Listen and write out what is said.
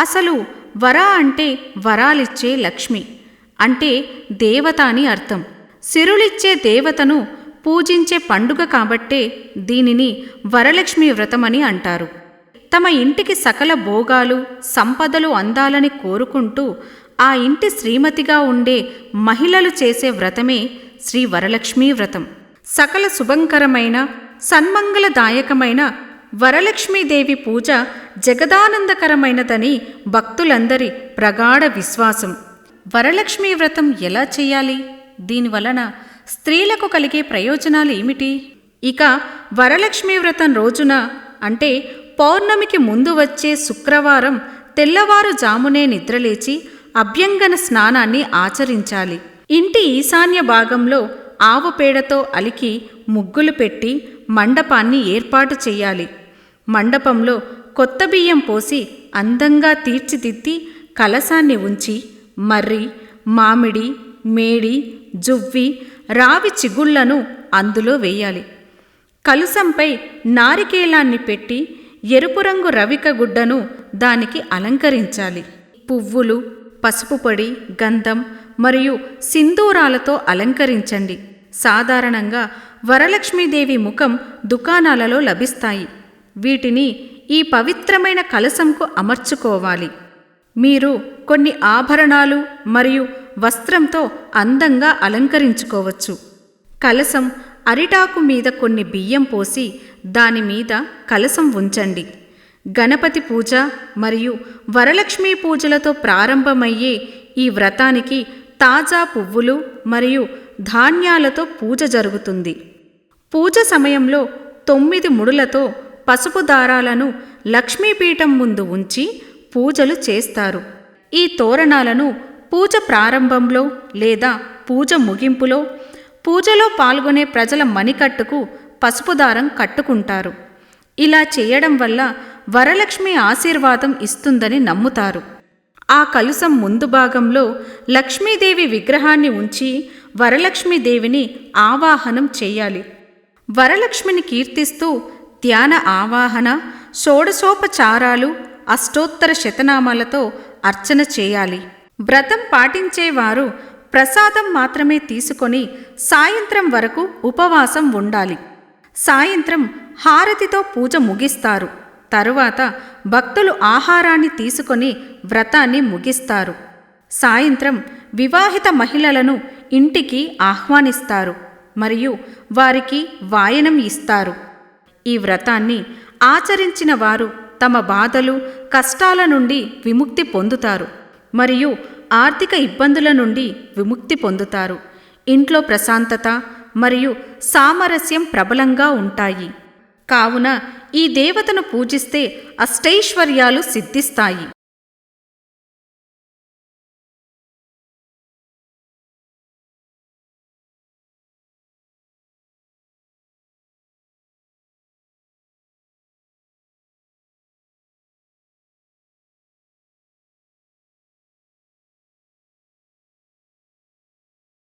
అసలు వర అంటే వరాలిచ్చే లక్ష్మి అంటే దేవత అని అర్థం. సిరులిచ్చే దేవతను పూజించే పండుగ కాబట్టే దీనిని వరలక్ష్మి వ్రతమని అంటారు. తమ ఇంటికి సకల భోగాలు సంపదలు అందాలని కోరుకుంటూ ఆ ఇంటి శ్రీమతిగా ఉండే మహిళలు చేసే వ్రతమే శ్రీ వరలక్ష్మీ వ్రతం. సకల శుభంకరమైన సన్మంగళదాయకమైన వరలక్ష్మీదేవి పూజ జగదానందకరమైనదని భక్తులందరి ప్రగాఢ విశ్వాసం. వరలక్ష్మీ వ్రతం ఎలా చేయాలి? దీనివలన స్త్రీలకు కలిగే ప్రయోజనాలు ఏమిటి? ఇక వరలక్ష్మీ వ్రతం రోజున అంటే పౌర్ణమికి ముందు వచ్చే శుక్రవారం తెల్లవారుజామునే నిద్రలేచి అభ్యంగన స్నానాన్ని ఆచరించాలి. ఇంటి ఈశాన్య భాగంలో ఆవు పేడతో అలికి ముగ్గులు పెట్టి మండపాన్ని ఏర్పాటు చేయాలి. మండపంలో కొత్త బియ్యం పోసి అందంగా తీర్చిదిద్ది కలసాన్ని ఉంచి మర్రి మామిడి మేడి జువ్వి రావి చిగుళ్ళను అందులో వేయాలి. కలుసంపై నారికేలాన్ని పెట్టి ఎరుపు రంగు రవిక గుడ్డను దానికి అలంకరించాలి. పువ్వులు పసుపు పొడి గంధం మరియు సింధూరాలతో అలంకరించండి. సాధారణంగా వరలక్ష్మీదేవి ముఖం దుకాణాలలో లభిస్తాయి. వీటిని ఈ పవిత్రమైన కలసంకు అమర్చుకోవాలి. మీరు కొన్ని ఆభరణాలు మరియు వస్త్రంతో అందంగా అలంకరించుకోవచ్చు. కలసం అరిటాకు మీద కొన్ని బియ్యం పోసి దాని మీద కలసం ఉంచండి. గణపతి పూజ మరియు వరలక్ష్మీ పూజలతో ప్రారంభమయ్యే ఈ వ్రతానికి తాజా పువ్వులు మరియు ధాన్యాలతో పూజ జరుగుతుంది. పూజ సమయంలో తొమ్మిది ముడులతో పసుపు దారాలను లక్ష్మీపీఠం ముందు ఉంచి పూజలు చేస్తారు. ఈ తోరణాలను పూజ ప్రారంభంలో లేదా పూజ ముగింపులో పూజలో పాల్గొనే ప్రజల మణికట్టుకు పసుపు దారం కట్టుకుంటారు. ఇలా చేయడం వల్ల వరలక్ష్మి ఆశీర్వాదం ఇస్తుందని నమ్ముతారు. ఆ కలుసం ముందు భాగంలో లక్ష్మీదేవి విగ్రహాన్ని ఉంచి వరలక్ష్మీదేవిని ఆవాహనం చేయాలి. వరలక్ష్మిని కీర్తిస్తూ ధ్యాన ఆవాహన షోడశోపచారాలు అష్టోత్తర శతనామాలతో అర్చన చేయాలి. వ్రతం పాటించేవారు ప్రసాదం మాత్రమే తీసుకొని సాయంత్రం వరకు ఉపవాసం ఉండాలి. సాయంత్రం హారతితో పూజ ముగిస్తారు. తరువాత భక్తులు ఆహారాన్ని తీసుకొని వ్రతాన్ని ముగిస్తారు. సాయంత్రం వివాహిత మహిళలను ఇంటికి ఆహ్వానిస్తారు. మరియు వారికి వాయనం ఇస్తారు. ఈ వ్రతాన్ని ఆచరించిన వారు తమ బాధలు కష్టాల నుండి విముక్తి పొందుతారు మరియు ఆర్థిక ఇబ్బందుల నుండి విముక్తి పొందుతారు. ఇంట్లో ప్రశాంతత మరియు సామరస్యం ప్రబలంగా ఉంటాయి. కావున ఈ దేవతను పూజిస్తే అష్టైశ్వర్యాలు సిద్ధిస్తాయి.